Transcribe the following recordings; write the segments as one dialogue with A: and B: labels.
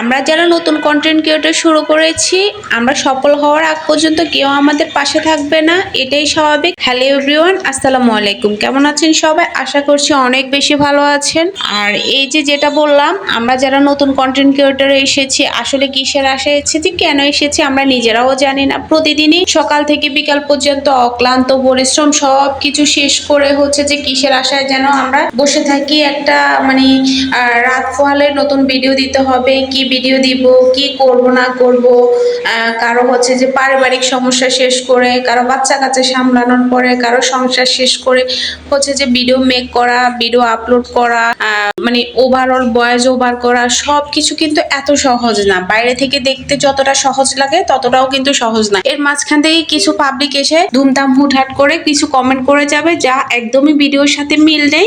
A: আমরা যারা নতুন কন্টেন্ট ক্রিয়েটর শুরু করেছি, আমরা সফল হওয়ার আগ পর্যন্ত কেউ আমাদের পাশে থাকবে না, এটাই স্বাভাবিক। হ্যালো এভরিওয়ান আসসালামু আলাইকুম। কেমন আছেন সবাই? আশা করছি অনেক বেশি ভালো আছেন। আর এই যে যেটা বললাম, আমরা যারা নতুন কন্টেন্ট ক্রিয়েটর এসেছি, আসলে কিসের আশায় এসেছি, কেন এসেছি আমরা নিজেরাও জানি না। প্রতিদিনই সকাল থেকে বিকাল পর্যন্ত অক্লান্ত পরিশ্রম সব কিছু শেষ করে হচ্ছে যে কিসের আশায় যেন আমরা বসে থাকি একটা মানে রাত পোহালে নতুন ভিডিও দিতে হবে, কি ভিডিও দিব, কি করব, না করব কারও হচ্ছে যে পারিবারিক সমস্যা শেষ করে, কারও বাচ্চা কাচ্চা সামলানোর পরে, কারও সংসার শেষ করে হচ্ছে যে ভিডিও মেক করা ভিডিও আপলোড করা মানে ওভারঅল ভয়েস ওভার করা সব কিছু কিন্তু এত সহজ না। বাইরে থেকে দেখতে যতটা সহজ লাগে, ততটাও কিন্তু সহজ না। এর মাঝখান থেকে কিছু পাবলিক এসে ধুমধাম হুটহাট করে কিছু কমেন্ট করে যাবে, যা একদমই ভিডিওর সাথে মিল নেই।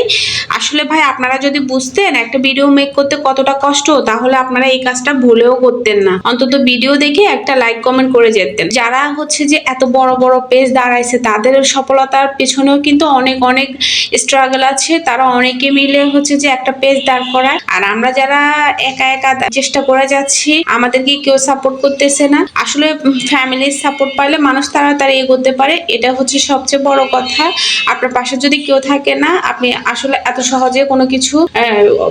A: আসলে ভাই, আপনারা যদি বুঝতেন একটা ভিডিও মেক করতে কতটা কষ্ট, তাহলে আপনারা এই কাজটা ভুলেও করতেন না। অন্তত ভিডিও দেখে একটা লাইক কমেন্ট করে যেতেন। যারা হচ্ছে যে এত বড় বড় পেজ দাঁড়াইছে, তাদের সফলতার পেছনেও কিন্তু অনেক অনেক স্ট্রাগল আছে। তারা অনেকে মিলে হচ্ছে যে একটা পেজ দাঁড় করায়। আর আমরা যারা একা একা চেষ্টা করে যাচ্ছি, আমাদেরকে কেউ সাপোর্ট করতেছে না। আসলে ফ্যামিলির সাপোর্ট পাইলে মানুষ তাড়াতাড়ি এগোতে পারে, এটা হচ্ছে সবচেয়ে বড় কথা। আপনার পাশে যদি কেউ থাকে না, আপনি আসলে এত সহজে কোনো কিছু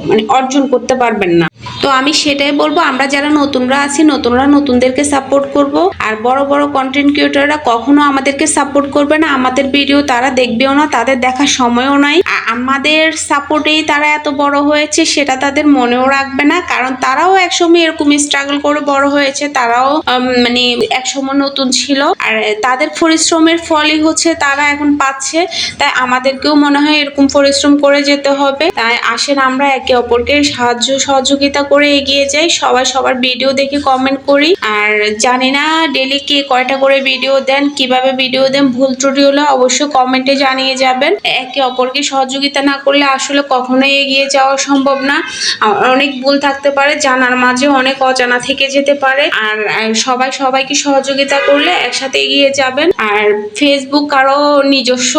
A: মানে অর্জন করতে পারবেন না। তো আমি সেটাই বলব, আমরা যারা নতুনরা আছি, নতুনরা নতুনদেরকে সাপোর্ট করব। আর বড় বড় কন্টেন্ট ক্রিয়েটররা কখনো আমাদেরকে সাপোর্ট করবে না। আমাদের ভিডিও তারা দেখবেও না, তাদের দেখার সময়ও নাই। আমাদের সাপোর্টেই তারা এত বড় হয়েছে সেটা তাদের মনেও রাখবে না, কারণ তারাও একসময় এরকম স্ট্রাগল করে বড় হয়েছে, তারাও মানে একসময় নতুন ছিল। আর তাদের পরিশ্রমের ফলই হচ্ছে তারা এখন পাচ্ছে, তাই আমাদেরকেও মনে হয় এরকম পরিশ্রম করে যেতে হবে। তাই আসেন আমরা একে অপরকে সাহায্য, সহযোগিতা করে এগিয়ে যাই, সবাই সবার ভিডিও দেখে কমেন্ট করি। আর জানি না ডেলি কে কয়টা করে ভিডিও দেন, কীভাবে ভিডিও দেন, ভুল ত্রুটি হলে অবশ্যই কমেন্টে জানিয়ে যাবেন। একে অপরকে সহযোগিতা না করলে আসলে কখনোই এগিয়ে যাওয়া সম্ভব না। অনেক ভুল থাকতে পারে, জানার মাঝে অনেক অজানা থেকে যেতে পারে। আর সবাই সবাইকে সহযোগিতা করলে একসাথে এগিয়ে যাবেন। আর ফেসবুক কারও নিজস্ব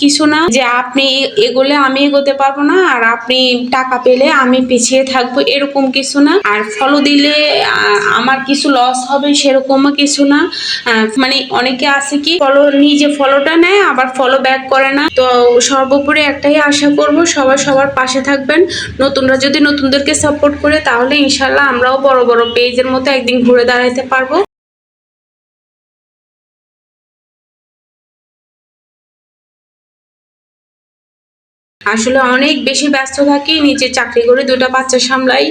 A: কিছু না, যে আপনি এগোলে আমি এগোতে পারব না, আর আপনি টাকা পেলে আমি পিছিয়ে থাকব এরকম কিছু না। আর ফলো দিলে আমার কিছু লস হবে সেরকমও কিছু না। মানে অনেকে আছে কি ফলো নিজে ফলোটা নেয়, আবার ফলো ব্যাক করে না। তো সর্বোপরি একটাই আশা করব, সবাই সবার পাশে থাকবেন। নতুনরা যদি নতুনদেরকে সাপোর্ট করে, তাহলে ইনশাল্লাহ আমরাও বড় বড় পেজের মতো একদিন ঘুরে দাঁড়াইতে পারব। আসলে অনেক বেশি ব্যস্ত থাকি নিজে চাকরি করে দুটো বাচ্চা সামলাই।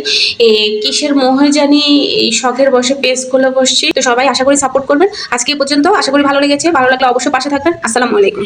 A: কিসের মোহে জানি এই শখের বসে পেজ খুলে বসছি। তো সবাই আশা করি সাপোর্ট করবেন। আজকে পর্যন্ত, আশা করি ভালো লেগেছে। ভালো লাগলে অবশ্যই পাশে থাকবেন। আসসালামু আলাইকুম।